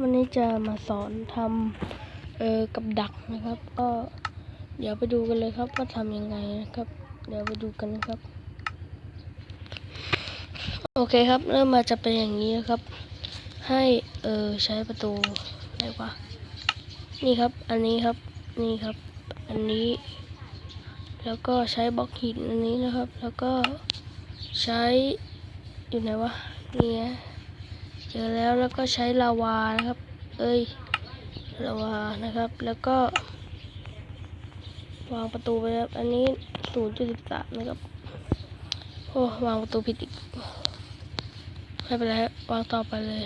วันนี้จะมาสอนทำเออกับดักนะครับ ก็เดี๋ยวไปดูกันเลยครับว่าทำยังไงนะครับ เดี๋ยวไปดูกันนะครับ โอเคครับ เริ่มมาจะเป็นอย่างนี้นะครับ ให้เออใช้ประตูอะไรวะนี่ครับ อันนี้ครับ นี่ครับ อันนี้ แล้วก็ใช้บล็อกหินอันนี้นะครับ แล้วก็ใช้อยู่ไหนวะนี่ เจอแล้วแล้วก็ใช้ลาวานะครับ เอ้ยลาวานะครับ แล้วก็ วางประตูไปครับ อันนี้ศูนย์จุดสิบสามนะครับ โอ้วางประตูผิดอีกไม่เป็นไรวางต่อไปเลย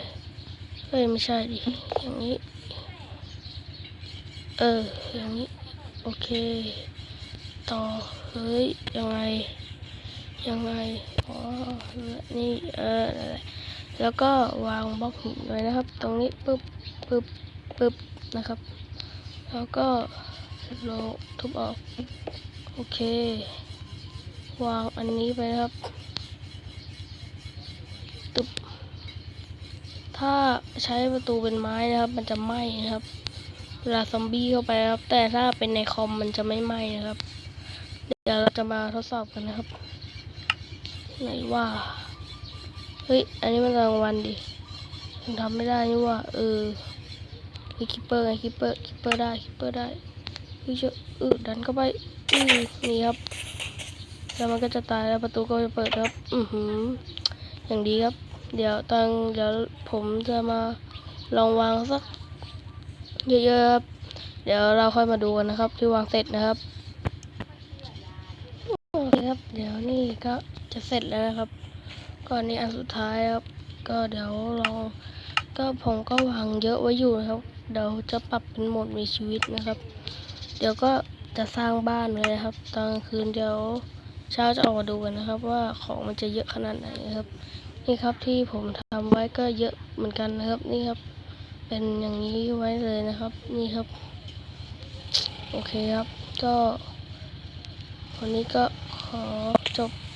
เฮ้ยไม่ใช่ดิอย่างนี้ เอออย่างนี้โอเค ต่อเฮ้ยยังไงยังไงอ๋อนี่เออ แล้วก็วางบล็อกหินไว้นะครับ ตรงนี้ปึ๊บปึ๊บปึ๊บนะครับ แล้วก็โลทุบออก โอเค วางอันนี้ไปนะครับตึบถ้าใช้ประตูเป็นไม้นะครับ มันจะไหม้นะครับ เวลาซอมบี้เข้าไปครับ แต่ถ้าเป็นในคอมมันจะไม่ไหม้นะครับ เดี๋ยวเราจะมาทดสอบกันนะครับ ไหนว่า เฮ้ย อันนี้มันรางวัลดิยังทำไม่ได้นี่ว่าเออคิปเปอร์ไงคิปเปอร์คิปเปอร์ได้คิปเปอร์ได้เฮ้ยเจ้าเออดันเข้าไปอือนี่ครับ แล้วมันก็จะตายแล้วประตูก็จะเปิดครับ อือหือ อย่างดีครับ เดี๋ยวตอนเดี๋ยวผมจะมาลองวางสักเยอะๆครับ เดี๋ยวเราค่อยมาดูกันนะครับ ที่วางเสร็จนะครับโอเคครับ เดี๋ยวนี่ก็จะเสร็จแล้วนะครับ ก่อนนี้อันสุดท้ายครับ ก็เดี๋ยวลองก็ผมก็วางเยอะไว้อยู่นะครับ เดี๋ยวจะปรับเป็นโหมดมีชีวิตนะครับ เดี๋ยวก็จะสร้างบ้านเลยนะครับ ตอนกลางคืนเดี๋ยวเช้าจะออกมาดูกันนะครับ ว่าของมันจะเยอะขนาดไหนครับ นี่ครับที่ผมทำไว้ก็เยอะเหมือนกันนะครับ นี่ครับ เป็นอย่างนี้ไว้เลยนะครับ นี่ครับ โอเคครับ ก็วันนี้ก็ขอจบ